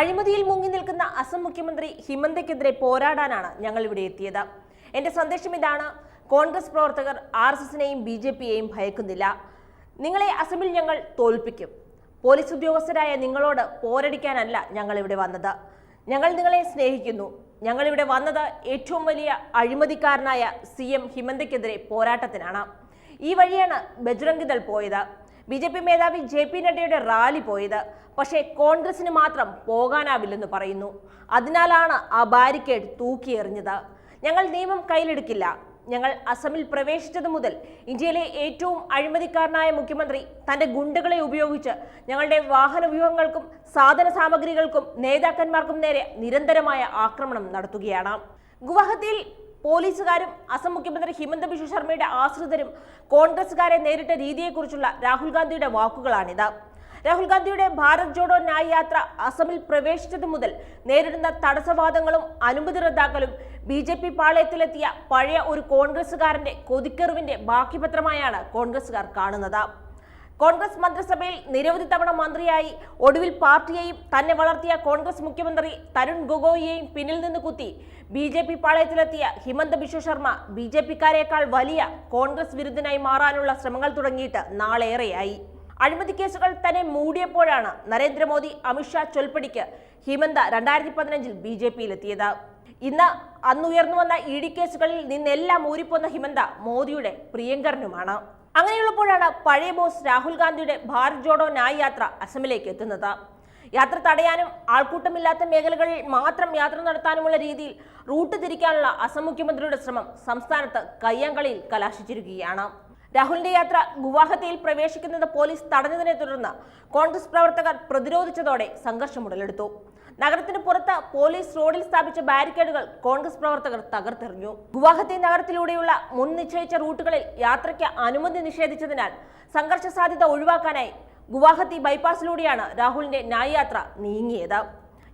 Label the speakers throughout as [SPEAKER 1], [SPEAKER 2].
[SPEAKER 1] അഴിമതിയിൽ മുങ്ങി നിൽക്കുന്ന അസം മുഖ്യമന്ത്രി ഹിമന്തയ്ക്കെതിരെ പോരാടാനാണ് ഞങ്ങൾ ഇവിടെ എത്തിയത്. എന്റെ സന്ദേശം ഇതാണ്. കോൺഗ്രസ് പ്രവർത്തകർ ആർ എസ് എസിനെയും ബി ജെ പിയെയും ഭയക്കുന്നില്ല. നിങ്ങളെ അസമിൽ ഞങ്ങൾ തോൽപ്പിക്കും. പോലീസ് ഉദ്യോഗസ്ഥരായ നിങ്ങളോട് പോരടിക്കാനല്ല ഞങ്ങൾ ഇവിടെ വന്നത്. ഞങ്ങൾ നിങ്ങളെ സ്നേഹിക്കുന്നു. ഞങ്ങൾ ഇവിടെ വന്നത് ഏറ്റവും വലിയ അഴിമതിക്കാരനായ സി എം ഹിമന്തയ്ക്കെതിരെ പോരാട്ടത്തിനാണ്. ഈ വഴിയാണ് ബജ്രംഗ് ദൾ പോയത്. ബി ജെ പി മേധാവി ജെ പി നഡ്ഡയുടെ റാലി പോയത്. പക്ഷേ കോൺഗ്രസിന് മാത്രം പോകാനാവില്ലെന്ന് പറയുന്നു. അതിനാലാണ് ആ ബാരിക്കേഡ് തൂക്കിയെറിഞ്ഞത്. ഞങ്ങൾ നിയമം കയ്യിലെടുക്കില്ല. ഞങ്ങൾ അസമിൽ പ്രവേശിച്ചത് മുതൽ ഇന്ത്യയിലെ ഏറ്റവും അഴിമതിക്കാരനായ മുഖ്യമന്ത്രി തന്റെ ഗുണ്ടകളെ ഉപയോഗിച്ച് ഞങ്ങളുടെ വാഹന വ്യൂഹങ്ങൾക്കും സാധന സാമഗ്രികൾക്കും നേതാക്കന്മാർക്കും നേരെ നിരന്തരമായ ആക്രമണം നടത്തുകയാണ്. ഗുവാഹത്തിയിൽ പോലീസുകാരും അസം മുഖ്യമന്ത്രി ഹിമന്ത ബിശ്വ ശർമ്മയുടെ ആശ്രിതരും കോൺഗ്രസുകാരെ നേരിട്ട രീതിയെക്കുറിച്ചുള്ള രാഹുൽ ഗാന്ധിയുടെ വാക്കുകളാണിത്. രാഹുൽ ഗാന്ധിയുടെ ഭാരത് ജോഡോ ന്യായ് യാത്ര അസമിൽ പ്രവേശിച്ചത് മുതൽ നേരിടുന്ന തടസ്സവാദങ്ങളും അനുമതി റദ്ദാക്കലും ബി ജെ പി പാളയത്തിലെത്തിയ പഴയ ഒരു കോൺഗ്രസുകാരന്റെ കൊതിക്കെറിവിന്റെ ബാക്കിപത്രമായാണ് കോൺഗ്രസുകാർ കാണുന്നത്. കോൺഗ്രസ് മന്ത്രിസഭയിൽ നിരവധി തവണ മന്ത്രിയായി ഒടുവിൽ പാർട്ടിയെയും തന്നെ വളർത്തിയ കോൺഗ്രസ് മുഖ്യമന്ത്രി തരുൺ ഗൊഗോയിയെയും പിന്നിൽ നിന്ന് കുത്തി. ബി ജെ പി പാളയത്തിലെത്തിയ ഹിമന്ത ബിശ്വ ശർമ്മ ബി ജെ പിക്കാരേക്കാൾ വലിയ കോൺഗ്രസ് വിരുദ്ധനായി മാറാനുള്ള ശ്രമങ്ങൾ തുടങ്ങിയിട്ട് നാളേറെയായി. അഴിമതി കേസുകൾ തന്നെ മൂടിയപ്പോഴാണ് നരേന്ദ്രമോദി അമിത്ഷാ ചൊൽപ്പടിക്ക് ഹിമന്ത രണ്ടായിരത്തി പതിനഞ്ചിൽ ബി ജെ പിയിലെത്തിയത്. ഇന്ന് അന്നുയർന്നു വന്ന ഇ ഡി കേസുകളിൽ നിന്നെല്ലാം ഊരിപ്പോന്ന ഹിമന്ത മോദിയുടെ പ്രിയങ്കരനുമാണ്. അങ്ങനെയുള്ളപ്പോഴാണ് പഴയ ബോസ് രാഹുൽ ഗാന്ധിയുടെ ഭാരത് ജോഡോ ന്യായ് യാത്ര അസമിലേക്ക് എത്തുന്നത്. യാത്ര തടയാനും ആൾക്കൂട്ടമില്ലാത്ത മേഖലകളിൽ മാത്രം യാത്ര നടത്താനുമുള്ള രീതിയിൽ റൂട്ട് തിരിക്കാനുള്ള അസം മുഖ്യമന്ത്രിയുടെ ശ്രമം സംസ്ഥാനത്ത് കയ്യാങ്കളിയിൽ കലാശിച്ചിരിക്കുകയാണ്. രാഹുലിന്റെ യാത്ര ഗുവാഹത്തിയിൽ പ്രവേശിക്കുന്നത് പോലീസ് തടഞ്ഞതിനെ തുടർന്ന് കോൺഗ്രസ് പ്രവർത്തകർ പ്രതിരോധിച്ചതോടെ സംഘർഷം ഉടലെടുത്തു. നഗരത്തിന് പുറത്ത് പോലീസ് റോഡിൽ സ്ഥാപിച്ച ബാരിക്കേഡുകൾ കോൺഗ്രസ് പ്രവർത്തകർ തകർത്തെറിഞ്ഞു. ഗുവാഹത്തി നഗരത്തിലൂടെയുള്ള മുൻ നിശ്ചയിച്ച റൂട്ടുകളിൽ യാത്രയ്ക്ക് അനുമതി നിഷേധിച്ചതിനാൽ സംഘർഷ സാധ്യത ഒഴിവാക്കാനായി ഗുവാഹത്തി ബൈപ്പാസിലൂടെയാണ് രാഹുലിന്റെ ന്യായയാത്ര നീങ്ങിയത്.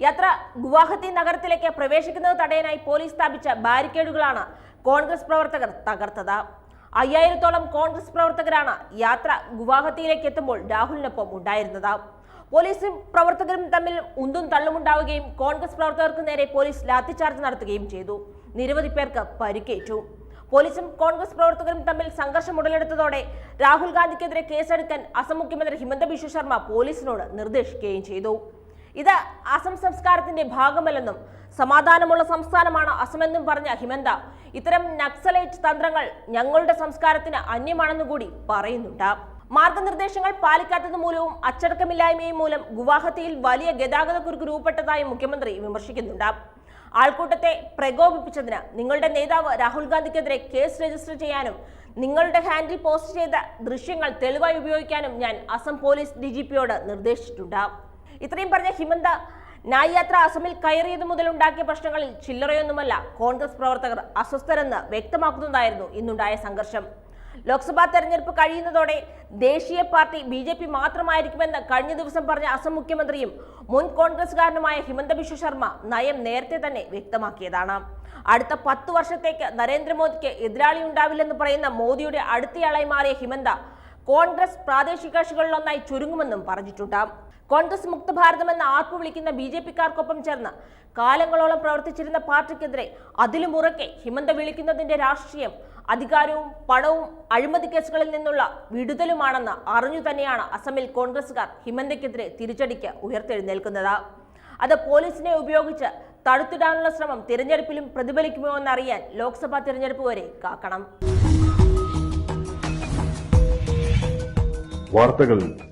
[SPEAKER 1] യാത്ര ഗുവാഹത്തി നഗരത്തിലേക്ക് പ്രവേശിക്കുന്നത് തടയാനായി പോലീസ് സ്ഥാപിച്ച ബാരിക്കേഡുകളാണ് കോൺഗ്രസ് പ്രവർത്തകർ തകർത്തത്. അയ്യായിരത്തോളം കോൺഗ്രസ് പ്രവർത്തകരാണ് യാത്ര ഗുവാഹത്തിയിലേക്ക് എത്തുമ്പോൾ രാഹുലിനൊപ്പം ഉണ്ടായിരുന്നത്. പോലീസും പ്രവർത്തകരും തമ്മിൽ ഉന്തും തള്ളുമുണ്ടാവുകയും കോൺഗ്രസ് പ്രവർത്തകർക്ക് നേരെ പോലീസ് ലാത്തിച്ചാർജ് നടത്തുകയും ചെയ്തു. നിരവധി പേർക്ക് പരിക്കേറ്റു. പോലീസും കോൺഗ്രസ് പ്രവർത്തകരും തമ്മിൽ സംഘർഷം ഉടലെടുത്തതോടെ രാഹുൽ ഗാന്ധിക്കെതിരെ കേസെടുക്കാൻ അസം മുഖ്യമന്ത്രി ഹിമന്ത ബിശ്വ ശർമ്മ പോലീസിനോട് നിർദ്ദേശിക്കുകയും ചെയ്തു. ഇത് അസം സംസ്കാരത്തിന്റെ ഭാഗമല്ലെന്നും സമാധാനമുള്ള സംസ്ഥാനമാണ് അസമെന്നും പറഞ്ഞ ഹിമന്ത. ഇത്തരം നക്സലൈറ്റ് തന്ത്രങ്ങൾ ഞങ്ങളുടെ സംസ്കാരത്തിന് അന്യമാണെന്നു കൂടി പറയുന്നുണ്ട്. മാർഗനിർദ്ദേശങ്ങൾ പാലിക്കാത്തത് മൂലവും അച്ചടക്കമില്ലായ്മയും മൂലം ഗുവാഹത്തിയിൽ വലിയ ഗതാഗതക്കുരുക്ക് രൂപപ്പെട്ടതായി മുഖ്യമന്ത്രി വിമർശിക്കുന്നുണ്ട്. ആൾക്കൂട്ടത്തെ പ്രകോപിപ്പിച്ചതിന് നിങ്ങളുടെ നേതാവ് രാഹുൽ ഗാന്ധിക്കെതിരെ കേസ് രജിസ്റ്റർ ചെയ്യാനും നിങ്ങളുടെ ഹാൻഡിൽ പോസ്റ്റ് ചെയ്ത ദൃശ്യങ്ങൾ തെളിവായി ഉപയോഗിക്കാനും ഞാൻ അസം പോലീസ് ഡി നിർദ്ദേശിച്ചിട്ടുണ്ട്. ഇത്രയും പറഞ്ഞ ഹിമന്ത ന്യായയാത്ര അസമിൽ കയറിയത് മുതൽ ഉണ്ടാക്കിയ പ്രശ്നങ്ങളിൽ ചില്ലറയൊന്നുമല്ല. കോൺഗ്രസ് പ്രവർത്തകർ അസ്വസ്ഥരെന്ന് വ്യക്തമാക്കുന്നതായിരുന്നു ഇന്നുണ്ടായ സംഘർഷം. ലോക്സഭാ തെരഞ്ഞെടുപ്പ് കഴിയുന്നതോടെ ദേശീയ പാർട്ടി ബി ജെ പി മാത്രമായിരിക്കുമെന്ന് കഴിഞ്ഞ ദിവസം പറഞ്ഞ അസം മുഖ്യമന്ത്രിയും മുൻ കോൺഗ്രസുകാരനുമായ ഹിമന്ത ബിശ്വ ശർമ്മ നയം നേരത്തെ തന്നെ വ്യക്തമാക്കിയതാണ്. അടുത്ത പത്ത് വർഷത്തേക്ക് നരേന്ദ്രമോദിക്ക് എതിരാളി ഉണ്ടാവില്ലെന്ന് പറയുന്ന മോദിയുടെ അടുത്തയാളായി മാറിയ ഹിമന്ത കോൺഗ്രസ് പ്രാദേശിക കക്ഷികളിലൊന്നായി ചുരുങ്ങുമെന്നും പറഞ്ഞിട്ടുണ്ട്. കോൺഗ്രസ് മുക്ത ഭാരതം എന്ന് ആർപ്പ് വിളിക്കുന്ന ബി ജെ പിക്കാർക്കൊപ്പം ചേർന്ന് കാലങ്ങളോളം പ്രവർത്തിച്ചിരുന്ന പാർട്ടിക്കെതിരെ അതിലും ഉറക്കെ ഹിമന്ത വിളിക്കുന്നതിന്റെ രാഷ്ട്രീയം അധികാരവും പണവും അഴിമതി കേസുകളിൽ നിന്നുള്ള വിടുതലുമാണെന്ന് അറിഞ്ഞു തന്നെയാണ് അസമിൽ കോൺഗ്രസുകാർ ഹിമന്തയ്ക്കെതിരെ തിരിച്ചടിക്ക് ഉയർത്തെഴുന്നേൽക്കുന്നത്. അത് പോലീസിനെ ഉപയോഗിച്ച് തടുത്തിടാനുള്ള ശ്രമം തിരഞ്ഞെടുപ്പിലും പ്രതിഫലിക്കുമോ എന്നറിയാൻ ലോക്സഭാ തിരഞ്ഞെടുപ്പ് വരെ കാക്കണം.
[SPEAKER 2] വാർത്തകൾ